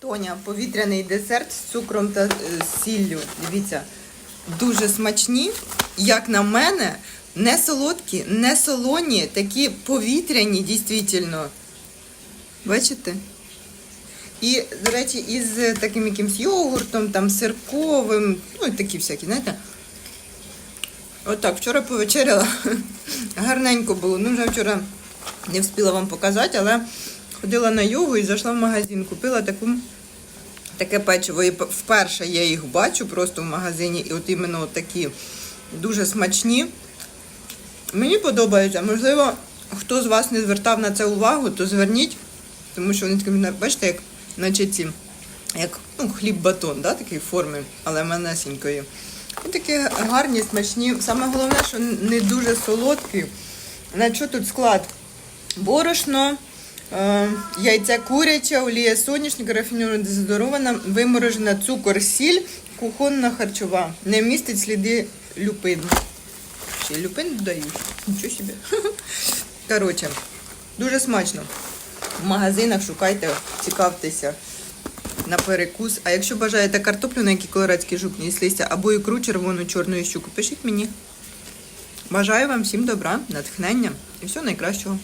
Тоня, повітряний десерт з цукром та е, сіллю. Дивіться, дуже смачні. Як на мене, не солодкі, не солоні, такі повітряні, дійсно. Бачите? І, до речі, із таким якимсь йогуртом, там, сирковим, ну і такі всякі, знаєте. Отак, вчора повечеряла. Гарненько було. Ну, вже вчора не встигла вам показати, але ходила на йогу і зайшла в магазин. Купила таку, таке печиво. І вперше я їх бачу просто в магазині. І от іменно такі дуже смачні. Мені подобається. Можливо, хто з вас не звертав на це увагу, то зверніть, тому що вони такі, бачите, як наче ці, як ну, хліб-батон, да, такої форми, але манесенької. І такі гарні, смачні. Саме головне, що не дуже солодкі. На що тут склад? Борошно, яйця куряче, олія соняшника, рафінована дезодорована, виморожена цукор, сіль, кухонна харчова. Не містить сліди люпин. Ще люпин додають. Нічого собі. Коротше, дуже смачно. В магазинах шукайте, цікавтеся на перекус. А якщо бажаєте картоплю, на якій колорадський жук не листя, або ікру червону чорну щуку, пишіть мені. Бажаю вам всім добра, натхнення і всього найкращого.